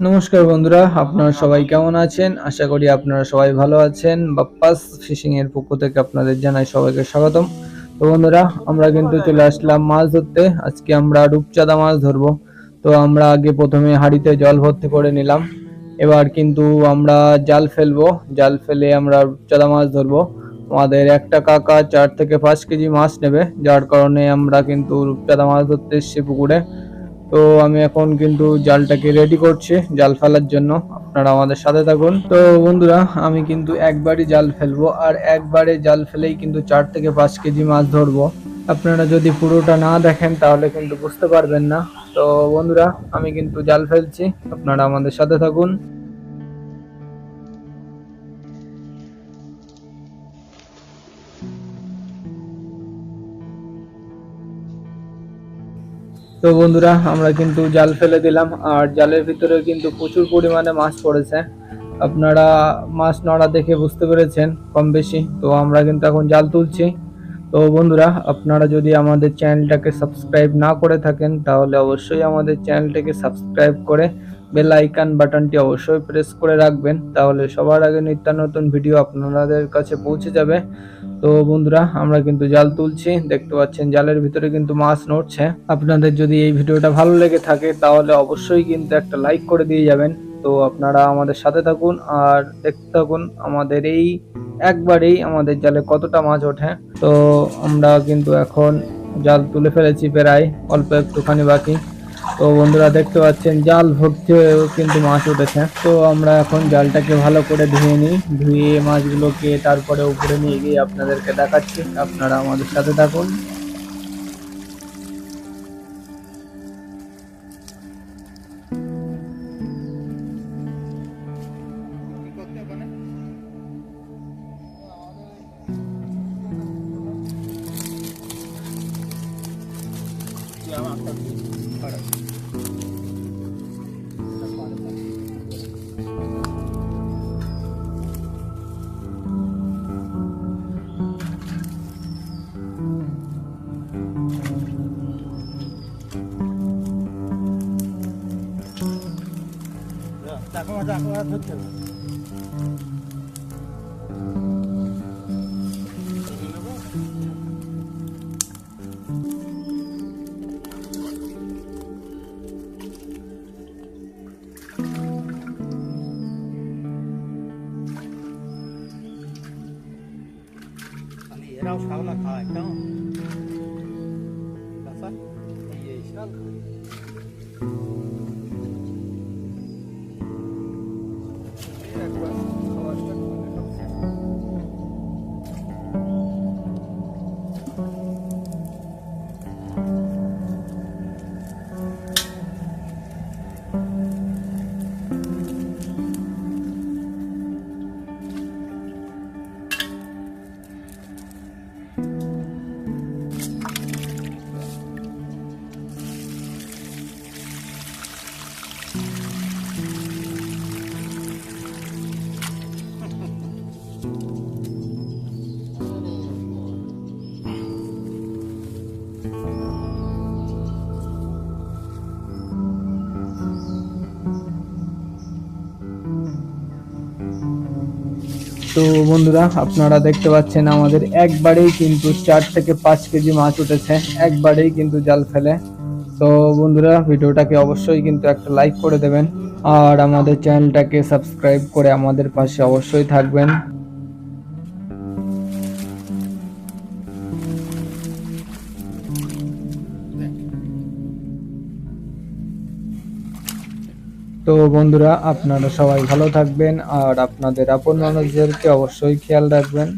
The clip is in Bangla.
নমস্কার বন্ধুরা আপনারা সবাই কেমন আছেন? আশা করি আপনারা সবাই ভালো আছেন। বাপ্পাস ফিশিং এর পক্ষ থেকে আপনাদের জানাই সবাইকে স্বাগতম। তো বন্ধুরা আমরা কিন্তু চলে আসলাম মাছ ধরতে। আজকে আমরা রূপচাঁদা মাছ ধরবো। তো আমরা আগে প্রথমে হাঁড়িতে জল ভর্তি করে নিলাম। এবার কিন্তু আমরা জাল ফেলব। জাল ফেলে আমরা রূপচাঁদা মাছ ধরবো। আমাদের একটা কাকা চার থেকে পাঁচ কেজি মাছ নেবে, যার কারণে আমরা কিন্তু রূপচাঁদা মাছ ধরতে এসেছি পুকুরে। তো আমি এখন কিন্তু জালটাকে রেডি করছি, জাল ফেলার জন্য। আপনারা আমাদের সাথে থাকুন। তো বন্ধুরা, আমি কিন্তু একবারই জাল ফেলব, আর একবারে জাল ফেলেই কিন্তু চার থেকে পাঁচ কেজি মাছ ধরবো। আপনারা যদি পুরোটা না দেখেন, তাহলে কিন্তু বুঝতে পারবেন না। তো বন্ধুরা, আমি কিন্তু জাল ফেলছি। আপনারা আমাদের সাথে থাকুন। তো বন্ধুরা, আমরা কিন্তু জাল ফেলে দিলাম, আর জালের ভিতরে কিন্তু প্রচুর পরিমাণে মাছ পড়েছে। আপনারা মাছ নড়া দেখে বুঝতে পেরেছেন কম বেশি, তো আমরা কিন্তু এখন জাল তুলছি। তো বন্ধুরা, আপনারা যদি আমাদের চ্যানেলটাকে সাবস্ক্রাইব না করে থাকেন, তাহলে অবশ্যই আমাদের চ্যানেলটাকে সাবস্ক্রাইব করে বেল আইকন বাটনটি অবশ্যই প্রেস করে রাখবেন, তাহলে সবার আগে নিত্য নতুন ভিডিও আপনাদের কাছে পৌঁছে যাবে। তো বন্ধুরা, আমরা কিন্তু জাল তুলছি, দেখতে পাচ্ছেন জালের ভিতরে কিন্তু মাছ নড়ছে। আপনাদের যদি এই ভিডিওটা ভালো লেগে থাকে, তাহলে অবশ্যই কিন্তু একটা লাইক করে দিয়ে যাবেন। তো আপনারা আমাদের সাথে থাকুন, আর দেখতে থাকুন আমাদের এই, একবারেই আমাদের জালে কতটা মাছ ওঠে। তো আমরা কিন্তু এখন জাল তুলে ফেলেছি প্রায়, অল্প একটুখানি বাকি। তো বন্ধুরা দেখতে পাচ্ছেন, জাল ভর্তি হয়েও কিন্তু মাছ উঠেছে। তো আমরা এখন জালটাকে ভালো করে ধুয়ে নিই। ধুয়ে মাছগুলোকে তারপরে উপরে নিয়ে গিয়ে আপনাদেরকে দেখাচ্ছি। আপনারা আমাদের সাথে থাকুন। 大哥，大哥，他走了。শাওলা খায় কেমন চাচা, এই এই শাল খায়। এই তো বন্ধুরা, আপনারা দেখতে পাচ্ছেন আমাদের একবারেই কিন্তু চার থেকে পাঁচ কেজি মাছ উঠেছে, একবারেই কিন্তু জাল ফেলে। তো বন্ধুরা, ভিডিওটাকে অবশ্যই কিন্তু একটা লাইক করে দেবেন, আর আমাদের চ্যানেলটাকে সাবস্ক্রাইব করে আমাদের পাশে অবশ্যই থাকবেন। তো বন্ধুরা আপনারা সবাই ভালো থাকবেন আর আপনাদের আপন মানুষদেরকে অবশ্যই খেয়াল রাখবেন।